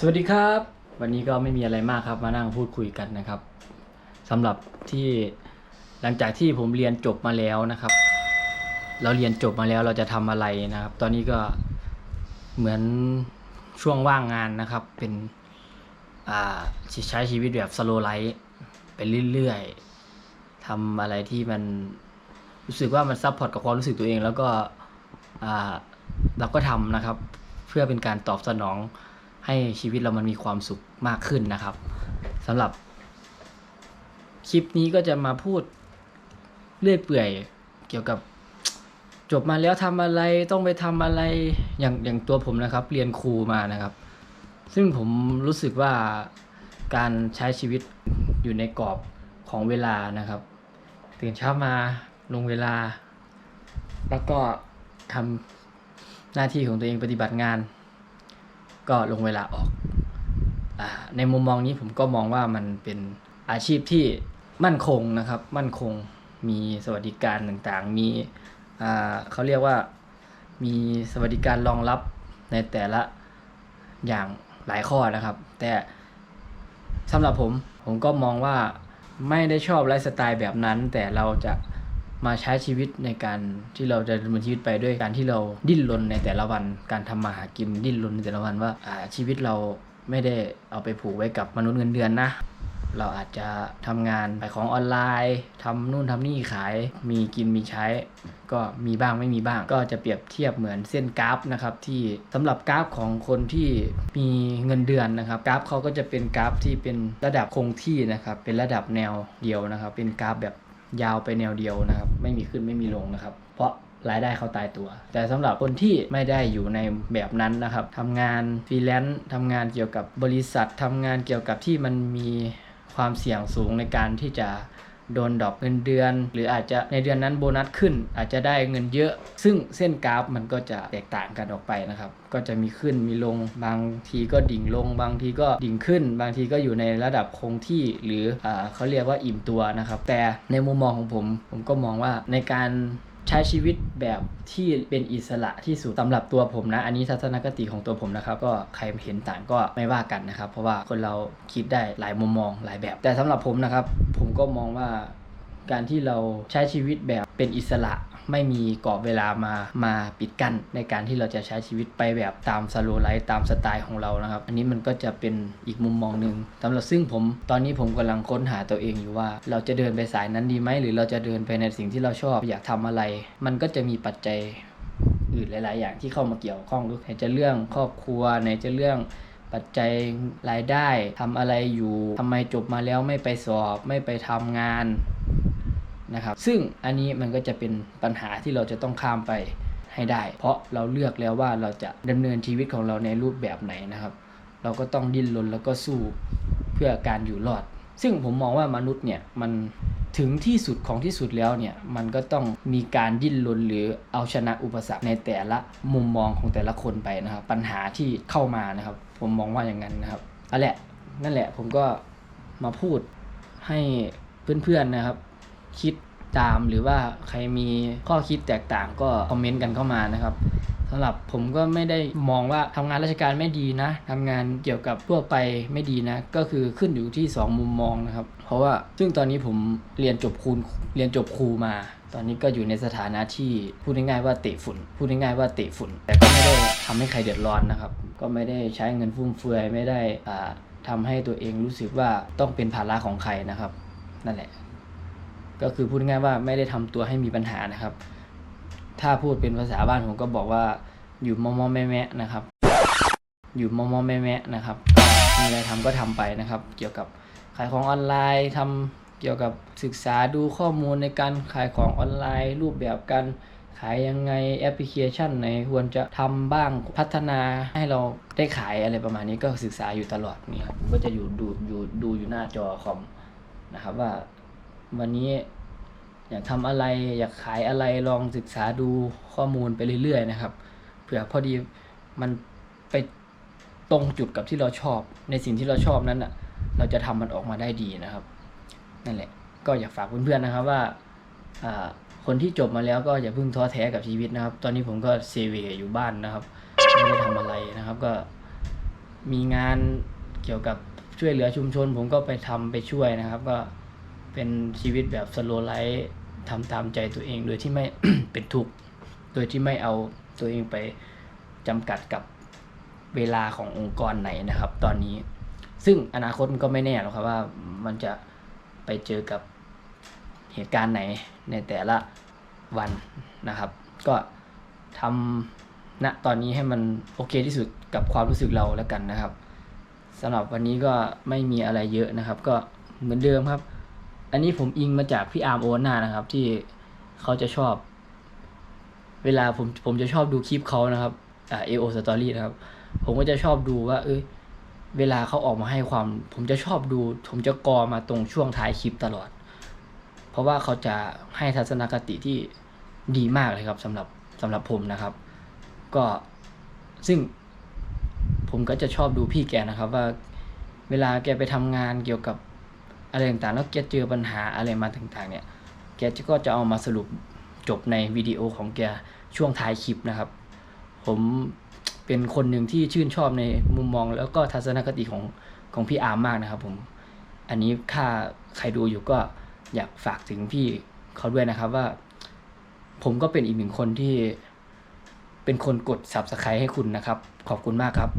สวัสดีครับ วันนี้ก็ไม่มีอะไรมากครับมานั่งพูดคุยกันนะครับสำหรับที่หลังจากที่ผมเรียนจบมาแล้วนะครับ เราเรียนจบมาแล้วเราจะทำอะไรนะครับ ตอนนี้ก็เหมือนช่วงว่างงานนะครับ เป็นอ่าใช้ชีวิตแบบสโลไลฟ์ไปเรื่อยๆทำอะไรที่มันรู้สึกว่ามันซับพอร์ตกับความรู้สึกตัวเอง แล้วก็อ่าเราก็ทำนะครับ เพื่อเป็นการตอบสนอง ให้ชีวิตเรามันมีความสุขมากขึ้นนะครับสำหรับ คลิปนี้ก็จะมาพูดเรื่อยเปื่อยเกี่ยวกับจบมาแล้วทำอะไรต้องไปทำอะไรอย่างอย่างตัวผมนะครับ เรียนครูมานะครับ ซึ่งผมรู้สึกว่าการใช้ชีวิตอยู่ในกรอบของเวลานะครับ ตื่นเช้ามาลงเวลา แล้วก็ทำหน้าที่ของตัวเองปฏิบัติงาน ก็ลงเวลาออกอในมุมมองนี้ผมก็มองว่ามันเป็นอาชีพที่มั่นคงนะครับ มั่นคงมีสวัสดิการต่างๆ มีเขาเรียกว่ามีสวัสดิการรองรับในแต่ละอย่างหลายข้อนะครับ แต่สำหรับผมผมก็มองว่าไม่ได้ชอบไลฟ์สไตล์แบบนั้น แต่เราจะ มาใช้ชีวิตในการที่เราจะดำเนินชีวิตไปด้วยการที่เราดิ้นรนในแต่ละวัน การทำมาหากินดิ้นรนในแต่ละวันว่าอ่าชีวิตเราไม่ได้เอาไปผูกไว้กับมนุษย์เงินเดือนนะเราอาจจะทำงานขายของออนไลน์ทำนู่นทำนี่ขาย มีกินมีใช้ ก็มีบ้างไม่มีบ้าง ก็จะเปรียบเทียบเหมือนเส้นกราฟนะครับที่สำหรับกราฟของคนที่มีเงินเดือนนะครับ กราฟเขาก็จะเป็นกราฟที่เป็นระดับคงที่นะครับ เป็นระดับแนวเดียวนะครับ เป็นกราฟแบบ ยาวไปแนวเดียวนะครับ ไม่มีขึ้นไม่มีลงนะครับ เพราะรายได้เขาตายตัว แต่สำหรับคนที่ไม่ได้อยู่ในแบบนั้นนะครับทำงานฟรีแลนซ์ทำงานเกี่ยวกับบริษัททำงานเกี่ยวกับที่มันมีความเสี่ยงสูงในการที่จะ โดนดอกเงินเดือน หรืออาจจะในเดือนนั้นโบนัสขึ้น อาจจะได้เงินเยอะ ซึ่งเส้นกราฟมันก็จะแตกต่างกันออกไปนะครับ ก็จะมีขึ้นมีลงบางทีก็ดิ่งลง บางทีก็ดิ่งขึ้น บางทีก็อยู่ในระดับคงที่หรืออเขาเรียกว่าอิ่มตัวนะครับ แต่ในมุมมองของผม ผมก็มองว่าในการ ใช้ชีวิตแบบที่เป็นอิสระที่สุดสำหรับตัวผมนะ อันนี้ทัศนคติของตัวผมนะครับ ก็ใครเห็นต่างก็ไม่ว่ากันนะครับ เพราะว่าคนเราคิดได้หลายมุมมองหลายแบบ แต่สำหรับผมนะครับ ผมก็มองว่าการที่เราใช้ชีวิตแบบเป็นอิสระ ไม่มีกรอบเวลามามาปิดกั้นในการที่เราจะใช้ชีวิตไปแบบตามสโลไลฟ์ตามสไตล์ของเรานะครับ อันนี้มันก็จะเป็นอีกมุมมองหนึ่งสำหรับซึ่งผมตอนนี้ผมกำลังค้นหาตัวเองอยู่ว่า เราจะเดินไปสายนั้นดีไหมหรือเราจะเดินไปในสิ่งที่เราชอบอยากทำอะไร มันก็จะมีปัจจัยอื่นหลาย ๆ อย่างที่เข้ามาเกี่ยวข้องด้วยไหนจะเรื่องครอบครัวไหนจะเรื่องปัจจัยรายได้ทำอะไรอยู่ทำไมจบมาแล้วไม่ไปสอบไม่ไปทำงาน นะครับ ซึ่งอันนี้มันก็จะเป็นปัญหาที่เราจะต้องข้ามไปให้ได้ เพราะเราเลือกแล้วว่าเราจะดำเนินชีวิตของเราในรูปแบบไหนนะครับ เราก็ต้องดิ้นรนแล้วก็สู้เพื่อการอยู่รอด ซึ่งผมมองว่ามนุษย์เนี่ยมันถึงที่สุดของที่สุดแล้วเนี่ยมันก็ต้องมีการดิ้นรนหรือเอาชนะอุปสรรคในแต่ละมุมมองของแต่ละคนไปนะครับ ปัญหาที่เข้ามานะครับ ผมมองว่าอย่างนั้นนะครับเอาแหละนั่นแหละผมก็มาพูดให้เพื่อนๆนะครับ คิดตามหรือว่าใครมีข้อคิดแตกต่างก็คอมเมนต์กันเข้ามานะครับสำหรับผมก็ไม่ได้มองว่าทำงานราชการไม่ดีนะทำงานเกี่ยวกับทั่วไปไม่ดีนะ ก็คือขึ้นอยู่ที่ 2 มุมมองนะครับ เพราะว่าซึ่งตอนนี้ผมเรียนจบครูเรียนจบครูมา ตอนนี้ก็อยู่ในสถานะที่พูดง่ายๆว่าเตะฝุ่น พูดง่ายๆว่าเตะฝุ่น แต่ก็ไม่ได้ทำให้ใครเดือดร้อนนะครับ ก็ไม่ได้ใช้เงินฟุ่มเฟือยไม่ได้อ่าทำให้ตัวเองรู้สึกว่าต้องเป็นภาระของใครนะครับ นั่นแหละ ก็คือพูดง่ายว่าไม่ได้ทำตัวให้มีปัญหานะครับ ถ้าพูดเป็นภาษาบ้านผมก็บอกว่าอยู่มอมอแม่แม่นะครับ อยู่มอมอแม่แม่นะครับมีอะไรทำก็ทำไปนะครับ เกี่ยวกับขายของออนไลน์ทำเกี่ยวกับศึกษาดูข้อมูลในการขายของออนไลน์ รูปแบบการขายยังไงแอปพลิเคชันไหนควรจะทำบ้างพัฒนาให้เราได้ขายอะไรประมาณนี้ก็ศึกษาอยู่ตลอดนี่ครับก็จะอยู่ดูอยู่ดูอยู่หน้าจอคอมนะครับว่า วันนี้อยากทำอะไรอยากขายอะไรลองศึกษาดูข้อมูลไปเรื่อยๆนะครับ เผื่อพอดีมันไปตรงจุดกับที่เราชอบ ในสิ่งที่เราชอบนั้นอะ เราจะทำมันออกมาได้ดีนะครับ นั่นแหละ ก็อยากฝากเพื่อนๆนะครับว่าคนที่จบมาแล้วก็อย่าเพิ่งท้อแท้กับชีวิตนะครับ ตอนนี้ผมก็เซเวอยู่บ้านนะครับไม่ได้ทำอะไรนะครับก็มีงานเกี่ยวกับช่วยเหลือชุมชน ผมก็ไปทำไปช่วยนะครับ ก็ เป็นชีวิตแบบสโลไลฟ์ทำตามใจตัวเองโดยที่ไม่ เป็นทุกข์โดยที่ไม่เอาตัวเองไปจำกัดกับเวลาขององค์กรไหนนะครับ ตอนนี้ ซึ่งอนาคตมันก็ไม่แน่หรอกครับว่ามันจะไปเจอกับเหตุการณ์ไหนในแต่ละวันนะครับ ก็ทำณตอนนี้ให้มันโอเคที่สุดกับความรู้สึกเราแล้วกันนะครับสำหรับวันนี้ก็ไม่มีอะไรเยอะนะครับ ก็เหมือนเดิมครับ อันนี้ผมอิงมาจากพี่อาร์มโอนานะครับ ที่เขาจะชอบ เวลาผมผมจะชอบดูคลิปเขานะครับอ่าเอโอสตอรี่นะครับ ผมก็จะชอบดูว่า เอ้ยเวลาเขาออกมาให้ความ ผมจะชอบดู ผมจะกอมาตรงช่วงท้ายคลิปตลอด เพราะว่าเขาจะให้ทัศนคติที่ดีมากเลยครับสำหรับสำหรับผมนะครับ ก็ซึ่งผมก็จะชอบดูพี่แกนะครับว่าเวลาแกไปทำงานเกี่ยวกับ อะไรต่างๆ แล้วแกเจอปัญหาอะไรมาต่างๆ เนี่ย แกจะก็จะเอามาสรุปจบในวิดีโอของแกช่วงท้ายคลิปนะครับ ผมเป็นคนหนึ่งที่ชื่นชอบในมุมมองแล้วก็ทัศนคติของของพี่อาร์มมากนะครับผม อันนี้ถ้าใครดูอยู่ก็อยากฝากถึงพี่เขาด้วยนะครับว่า ผมก็เป็นอีกหนึ่งคนที่เป็นคนกด subscribe ให้คุณนะครับ ขอบคุณมากครับ